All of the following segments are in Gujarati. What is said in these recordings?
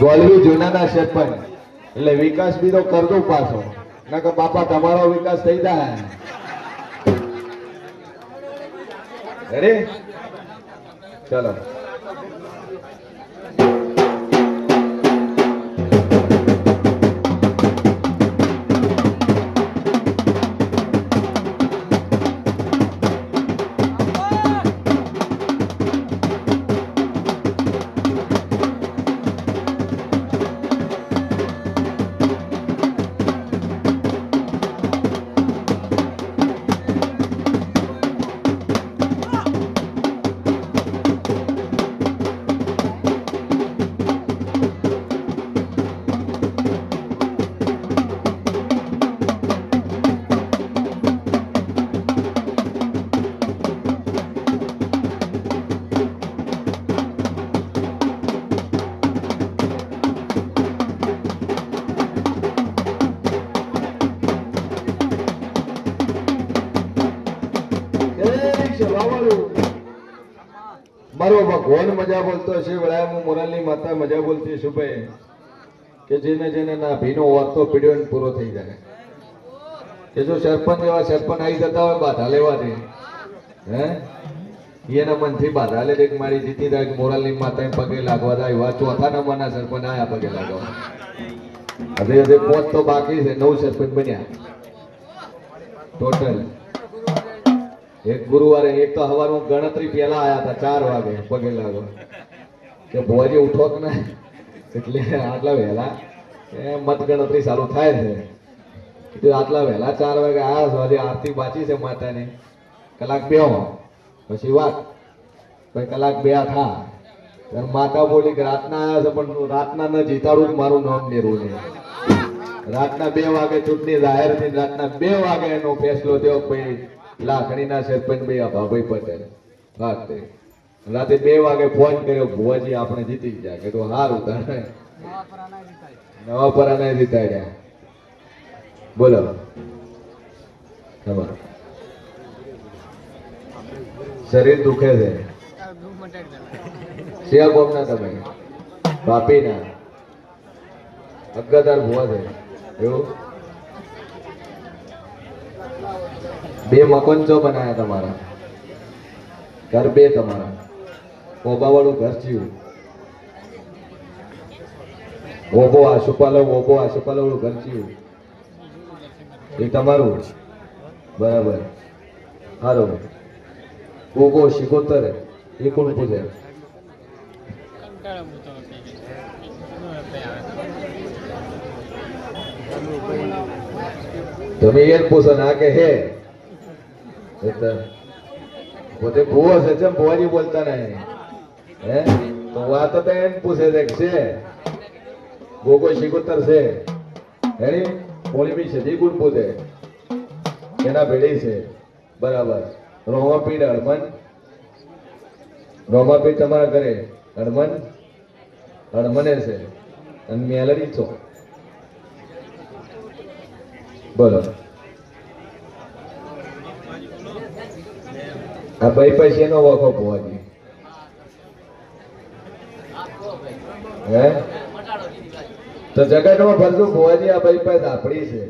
ગોલવી જૂનાના સરપંચ. એટલે વિકાસ બી તો કરતો પાછો. ના કે બાપા, તમારો વિકાસ થઈ જાય. અરે ચલો. એ શેવાવાળું. મારો ભગવાન મજા બોલતો છે વળાય હું મોરાલની માતા મજા બોલતી છું ભાઈ. કે જેને જેને ના ભીનો વાતો પીડ્યો ને પૂરો થઈ જાય. કે જો સરપંચ એવા સરપંચ આવી જતા હોય, બાધા લેવા દે. હે? એના મનથી બાધા લે કે મારી જીતી થાય કે મોરાલની માતા પગે લાગવા થાય એવા ચોથા નંબરના સરપંચ આયા પગે લાગવા. હવે હજી પોત તો બાકી છે, નવ સરપંચ બન્યા. ટોટલ એક ગુરુવારે એક તો હવારમાં ગણતરી પહેલા આયા હતા, ચાર વાગે, પગે લાગો. કે ભોજી ઉઠો કે ના એટલે આટલા વહેલા. મત ગણતરી ચાલુ થાય છે. આટલા વહેલા ચાર વાગે આયા છો, હજી આરતી બાચી છે માતાની. કલાક બે પછી વાત. પછી કલાક બે થા. ત્યારે માતા બોલી કે, રાતના આયા છે, પણ રાતના ન જીતાડું જ મારું નામ નેરું નહીં રાતના બે વાગે ચૂંટણી જાહેર થઈ રાતના બે વાગે એનો ફેસલો થયો, પછી લાખણીના સરપંચભાઈ આ ભાભાઈ પટેલ. વાત. રાતે બે વાગે ફોન કર્યો, ભુવાજી આપણે જીતી ગયા. કે તો સારું તારે નવા પરાના જીતાડ્યા બોલો. તમારું. શરીર દુખે છે. શિયા કોમના તમે? બાપીના અગ્ગદાર ભુવા છે. એવું? બે મકાન ચો બનાયા તમારા? ઘર બે તમારા. ઓબા વાળું ઘર થયું. ઓબો આશુપાલો ઓબો આ વાળું ઘર થયું. એ તમારું. બરાબર. હારો. ઓગો શિકોતર એ કોણ પૂછે તમે એ જ પૂછો ના કે હે? એટલે પોતે ભૂવો છે ચમ ભુવાજી બોલતા નહીં હે? તો વાત તો એમ પૂછે છે છે? ગોગો શિકોતર છે? એની બી છે ગુણ પોતે એના ભેડી છે. બરાબર. રોમા રોમાપીઠ હળમન રોમાપીઠ તમારા ઘરે. હળમન હળમને છે. અને મેલડી છો. બોલો. આ ભાઈ પછી એનો વખો ભુવાજી હે? તો જગતમાં ફરતું ભુવાજી આ ભાઈ પાસે ઝાપડી છે.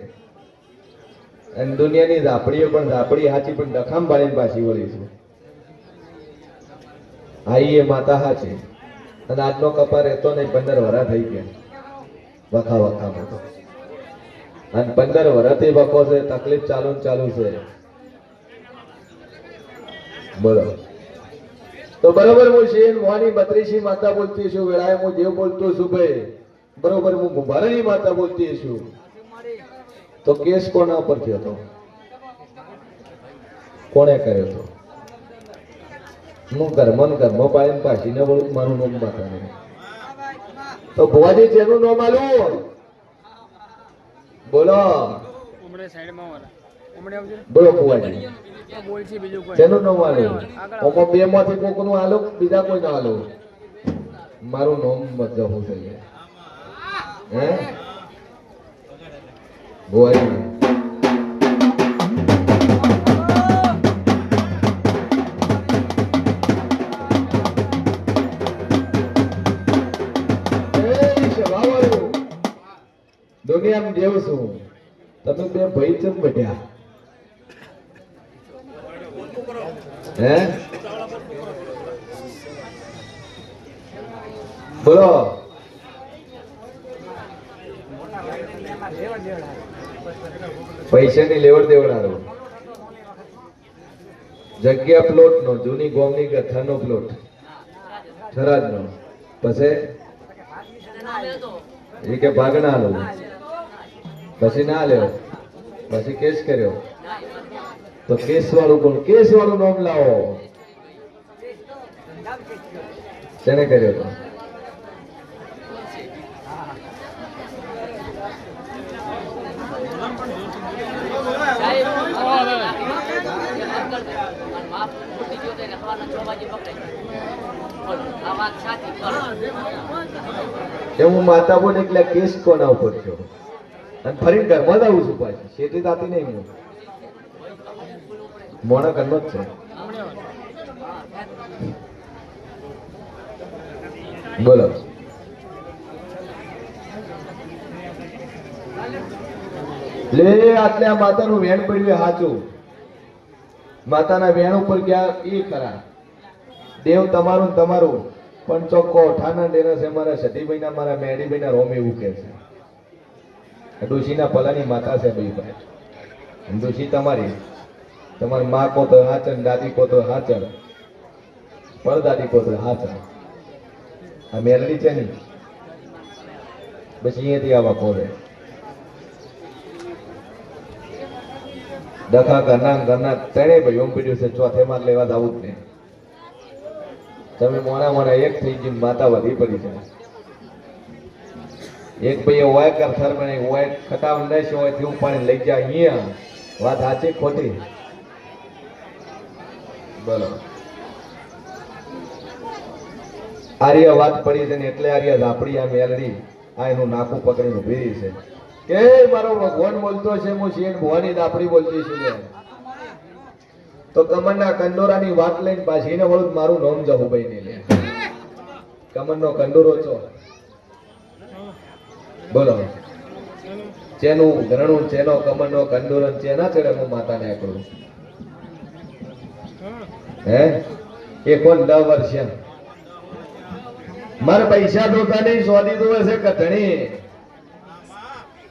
અને દુનિયાની ઝાપડીઓ પણ ઝાપડી હાચી પણ ડખામ બાળીને પાછી વળી છે. આઈ એ માતા હાચી અને આજનો કપા રહેતો નહીં, પંદર વરા થઈ ગયા. વખા વખા તો અને પંદર વરાથી વખો છે, તકલીફ ચાલુ ચાલુ છે. બોલો તો બરોબર હું શેર મોની બત્રીસી માતા બોલતી છું, વેળાએ હું જે બોલતો છું ભાઈ, બરોબર હું મુંભારાની માતા બોલતી છું. તો કેસ કોના પર થયો હતો? કોણે કર્યો હતો? હું ઘરમાં ને ઘરમાં પાડીને પાછીને બોલું મારું નામ માતાને તો ભુવાજી જેનું નામ આલું? બોલો. સાઈડમાં બોલો કુવાજી. કોકનું આલો બીજા કોઈ ના આલો મારું નામ મત જવું જોઈએ. હે? બોલ દુનિયામાં જેવું છું. તમે બે ભાઈ ચમ બેઠ્યા હે? બોલો. પૈસાની લેવડ દેવડારો જગ્યા પ્લોટ નો જૂની ગોમની કથાનો પ્લોટ. થરાજ નો પછી? એ કે ભાગના લો પછી ના લ્યો પછી કેસ કર્યો. તો કેસ વાળું કોણ? કેસ વાળું નામ લાવો. તેને કર્યો તો? એવું માતા બોલે એટલે કેસ કોના ઉપર થયો અને ફરીને ઘરમાં જ આવું છું પાછી. શેઠી તાતી નહીં હું મોણા કરવો જ છે. બોલો. લે, આટલે આ માતાનું વેણ પડ્યું સાચું માતાના વેણ ઉપર ગયા એ ખરા. દેવ તમારું તમારું. પણ ચોખ્ખો ઠાના ડેરા છે મારા સતીભાઈના, મારા મેડીભાઈના રોમ એવું કે છે. ડોશીના પલાની માતા છે ભાઈ. ભાઈ ડોશી તમારી. તમારી માં કો તો હાચન દાદી કો તો હાચન પરદાદી કો તો હાચન આ મેલડી છે ને, પછી અહીંયાથી આવા કોરે દખા ઘરના ઘરના ત્રણે ભાઈ, ઓમ પીડ્યું છે, ચોથે માં લેવા આવું જ નહીં. તમે મોણા મોણા એક થઈ ગઈ માતા વધી પડી જાય. એક ભાઈ વાય કર, થર બને વાય ખટાવ ન હોય તેવું પાણી લઈ જાય અહીંયા. વાત સાચી ખોટી? આર્ય વાત પડી છે ને એટલે આર્ય ઝાપડી આ મેલડી આ એનું નાકું પકડીને ઊભી છે. કે મારો ભગવાન બોલતો છે, હું શેઠ ભવાની દાપડી બોલતી છું તો કમરના કંદોરાની વાત લઈને પાછી એને વળું મારું નામ ભાઈ ને લે. કમરનો કંડોરો છો? બોલો. ચેનું ઘરણું ચેનો કમરનો કંદોરો ને ચેના ચડે હું માતાને આકડું હે? એ કોણ દસ વર્ષે? મારે પૈસા જોતા નહીં, સોદી તો હશે કથણી.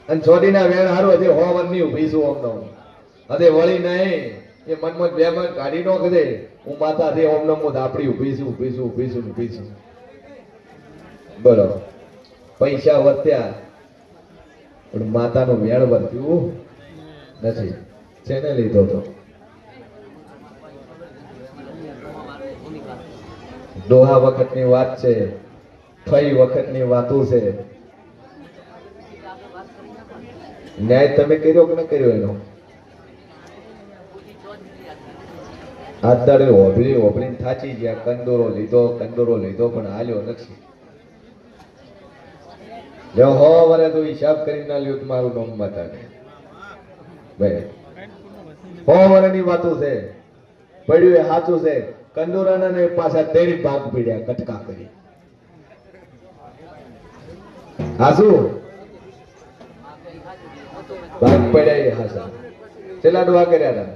અને સોદીના વેણ હારું, હજી હોવનની ઊભી છું ઓમનો હદે વળી નહીં, એ મનમાં બે મન કાઢી નો દે હું માતા દે ઓમનો હું ધાપડી ઊભી છું ઊભી છું ઊભી છું ઊભી છું. બરોબર પૈસા વધ્યા. પણ માતાનું વેણ વધ્યું નથી. જેને લીધો તો? દોહા વખતની વાત છે, ફઈ વખતની વાતો છે. ન્યાય તમે કર્યો કે ન કર્યો એનો? હાથ દાડે હોભળી થાચી ગયા, કંદોરો લીધો કંદોરો લીધો, પણ હાલ્યો નથી. જો હો વરે તો હિસાબ કરી ના લ્યો મારું નામ બતાવે ભાઈ હો વરેની વાતો છે. પડ્યું એ સાચું છે. કંદોરાના પાછા તેરી ભાગ પીડ્યા, કટકા કરી. હાસુ ભાગ પડ્યા હાસા. છેલ્લા ડોહા કર્યા હતા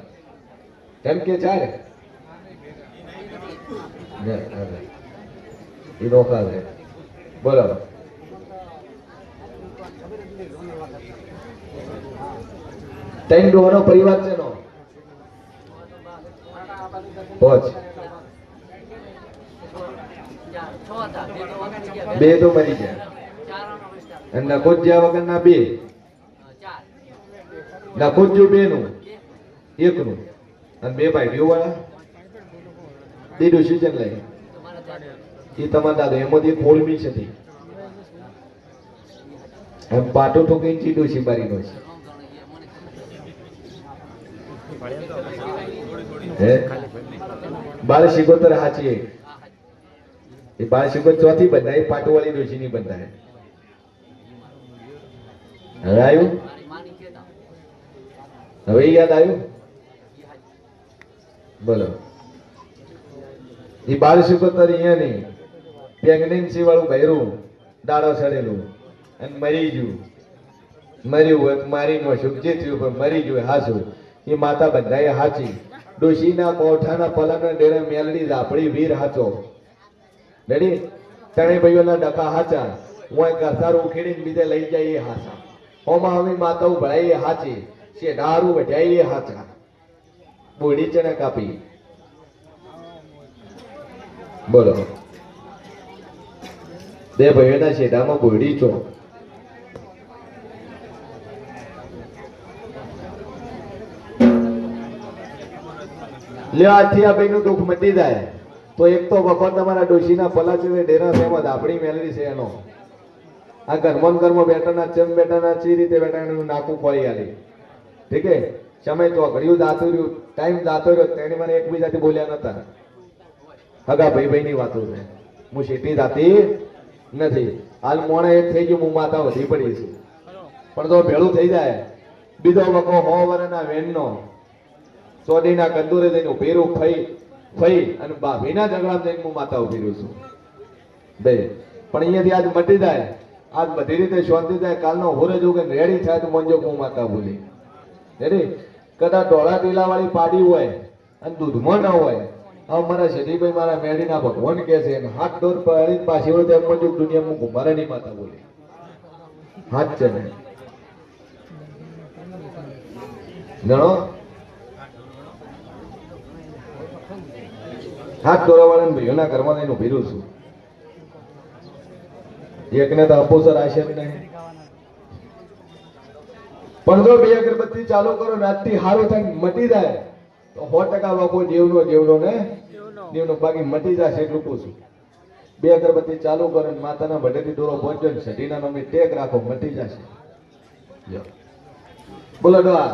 કેમ કે ચાલે બોલો. ત્રણ ડોહાનો પરિવાર છે નો પોચ બે તો મરી ગયા. અને નખોજ્યા જ્યાં વગરના બે? નખોજ્યું બે નું એકનું. અને બે ભાઈઓ વાળા બે ડિસિઝન લઈ. એ તમારા દાદા એમાંથી એક હોળમી છે. એમ પાટો તો કઈ ચીડો છે બારીનો છે. હે? બાળ શિકોતર હાચી. એ બાળ શિકોતર ચોથી બંધાય પાટોવાળી ડોશીની બંધાય. હવે આવ્યું? હવે યાદ આવ્યું? બોલો. એ બાળ તો અહીંયા નહીં. પ્રેગ્નન્સી વાળું ભૈરું દાડો સડેલું અને મરી ગયું. મર્યું હોય મારી નો શું જે થયું પણ મરી ગયું હાસું. એ માતા બંધાય હાચી. ડોશીના કોઠાના પલાના ડેરા મેલડી ઝાપડી વીર હાચો. રેડી ત્રણેય ભાઈઓના ડખા હાચા. હું ઘસારું ઉખેડીને બીજે લઈ જાય એ હાચા. હોમાં હવે માતાઓ ભળાઈ એ હાચી દારૂ વઢાઈ એ હાચા. બોડી ચણે કાપી. બોલો. બે ભાઈઓના શેઢામાં બોડી છો. લ્યો આથી આ ભાઈનું દુઃખ મટી જાય. તો એક તો વખત તમારા ડોશીના પલા છે ડેરા એમાં આપણી મેલરી છે એનો. આ ઘરમાં ને બેટાના ચમ બેઠાના, ચી રીતે બેટાનું નાકું પડી આલી. ઠીક હે સમય તો ઘડિયું દાતું રહ્યું ટાઈમ દાતો રહ્યો તેને મને એકબીજાથી બોલ્યા નતા. હગા ભાઈ ભાઈ ની વાતો છે. હું શેટી દાતી નથી. હાલ મોણે એક થઈ ગયું, હું માતા વધી પડી છું. પણ તો ભેળું થઈ જાય. બીજો વખો હો વરના વેનનો સોડીના કંદુરે જઈને ઉભેરું ફઈ ફઈ અને ભાભીના ઝઘડા જઈને હું માતા ઊભી રહ્યું છું. બે. પણ અહીંયાથી આજ મટી જાય. આજ બધી રીતે શાંતિ થાય કાલનો હોરે જો કે રેડી થાય તો મંજો હું માતા બોલી રેડી કદાચ ડોળા ટીલા વાળી પાડી હોય અને દૂધમાં ન હોય. હવે મારા શેઠીભાઈ મારા મેડીના ભગવાન કહે છે અને હાથ દોર પાડી પાછી હોય તેમ મંજો દુનિયામાં ઘુમારાની માતા બોલી હાથ છે ને? જાણો હાથ દોરાવાળા ભાઈઓના ઘરમાં એનું ભીરું છું એકને તો અપોસર આશે જ નહીં પણ જો બે અગરબત્તી ચાલુ કરો રાતથી હારું થાય મટી જાય, તો સો ટકા લોકો જીવનો જીવનો ને, જીવનો. બાકી મટી જશે એટલું પૂછું બે અગરબત્તી ચાલુ કરો ને માતાના ભટેથી દોરો પહોંચ્યો ને સઢીના નમી ટેક રાખો, મટી જશે. બોલો ડોહા